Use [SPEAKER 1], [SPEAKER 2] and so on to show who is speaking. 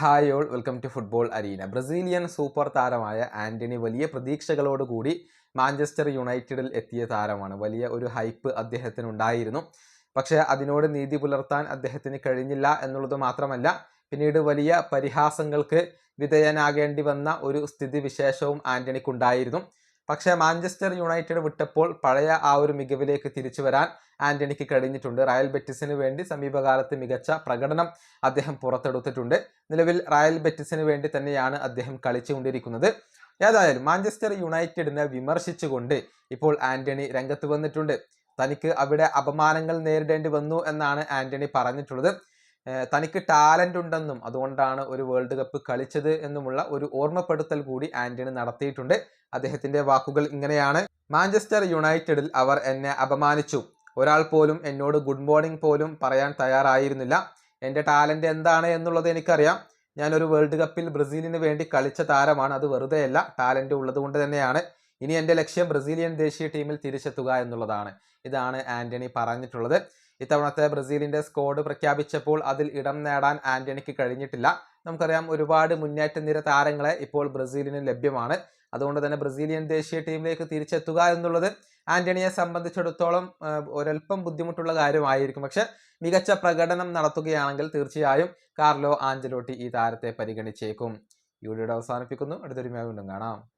[SPEAKER 1] Hi all welcome to football arena Brazilian super താരമായ Antony വലിയ പ്രതീക്ഷകളോടുകൂടി Manchester യുണൈറ്റഡിൽ എത്തിയ താരമാണ്. വലിയ ഒരു ഹൈപ്പ് അദ്ദേഹത്തിന് ഉണ്ടായിരുന്നു പക്ഷേ അതിനോട് നീതി പുലർത്താൻ അദ്ദേഹത്തിന് കഴിഞ്ഞില്ല എന്നുള്ളത് മാത്രമല്ല പിന്നീട് വലിയ പരിഹാസങ്ങൾക്ക് വിധേയനാകേണ്ടി വന്ന ഒരു സ്ഥിതിവിശേഷവും ആന്റണിക്കുണ്ടായിരുന്നു. പക്ഷേ മാഞ്ചസ്റ്റർ യുണൈറ്റഡ് വിട്ടപ്പോൾ പഴയ ആ ഒരു മികവിലേക്ക് തിരിച്ചു വരാൻ ആന്റണിക്ക് കഴിഞ്ഞിട്ടുണ്ട്. റയൽ ബെറ്റിസിന് വേണ്ടി സമീപകാലത്ത് മികച്ച പ്രകടനം അദ്ദേഹം പുറത്തെടുത്തിട്ടുണ്ട്. നിലവിൽ റയൽ ബെറ്റിസിന് വേണ്ടി തന്നെയാണ് അദ്ദേഹം കളിച്ചുകൊണ്ടിരിക്കുന്നത്. ഏതായാലും മാഞ്ചസ്റ്റർ യുണൈറ്റഡിനെ വിമർശിച്ചുകൊണ്ട് ഇപ്പോൾ ആന്റണി രംഗത്ത് വന്നിട്ടുണ്ട്. തനിക്ക് അവിടെ അപമാനങ്ങൾ നേരിടേണ്ടി വന്നു എന്നാണ് ആന്റണി പറഞ്ഞിട്ടുള്ളത്. തനിക്ക് ടാലന്റ് ഉണ്ടെന്നും അതുകൊണ്ടാണ് ഒരു വേൾഡ് കപ്പ് കളിച്ചത് എന്നുമുള്ള ഒരു ഓർമ്മപ്പെടുത്തൽ കൂടി ആന്റണി നടത്തിയിട്ടുണ്ട്. അദ്ദേഹത്തിന്റെ വാക്കുകൾ ഇങ്ങനെയാണ്. മാഞ്ചസ്റ്റർ യുണൈറ്റഡിൽ അവർ എന്നെ അപമാനിച്ചു. ഒരാൾ പോലും എന്നോട് ഗുഡ് മോർണിംഗ് പോലും പറയാൻ തയ്യാറായിരുന്നില്ല. എന്റെ ടാലന്റ് എന്താണ് എന്നുള്ളത് എനിക്കറിയാം. ഞാനൊരു വേൾഡ് കപ്പിൽ ബ്രസീലിന് വേണ്ടി കളിച്ച താരമാണ്. അത് വെറുതെയല്ല ടാലന്റ് ഉള്ളത് കൊണ്ട് തന്നെയാണ്. ഇനി എന്റെ ലക്ഷ്യം ബ്രസീലിയൻ ദേശീയ ടീമിൽ തിരിച്ചെത്തുക എന്നുള്ളതാണ്. ഇതാണ് ആന്റണി പറഞ്ഞിട്ടുള്ളത്. ഇത്തവണത്തെ ബ്രസീലിന്റെ സ്കോഡ് പ്രഖ്യാപിച്ചപ്പോൾ അതിൽ ഇടം നേടാൻ ആന്റണിക്ക് കഴിഞ്ഞിട്ടില്ല. നമുക്കറിയാം ഒരുപാട് മുന്നേറ്റ നിര താരങ്ങളെ ഇപ്പോൾ ബ്രസീലിന് ലഭ്യമാണ്. അതുകൊണ്ട് തന്നെ ബ്രസീലിയൻ ദേശീയ ടീമിലേക്ക് തിരിച്ചെത്തുക എന്നുള്ളത് ആന്റണിയെ സംബന്ധിച്ചിടത്തോളം ഒരല്പം ബുദ്ധിമുട്ടുള്ള കാര്യമായിരിക്കും. പക്ഷെ മികച്ച പ്രകടനം നടത്തുകയാണെങ്കിൽ തീർച്ചയായും കാർലോ ആഞ്ചലോട്ടി ഈ താരത്തെ പരിഗണിച്ചേക്കും. ഈ വീഡിയോ അവസാനിപ്പിക്കുന്നു. അടുത്തൊരു വീണ്ടും കാണാം.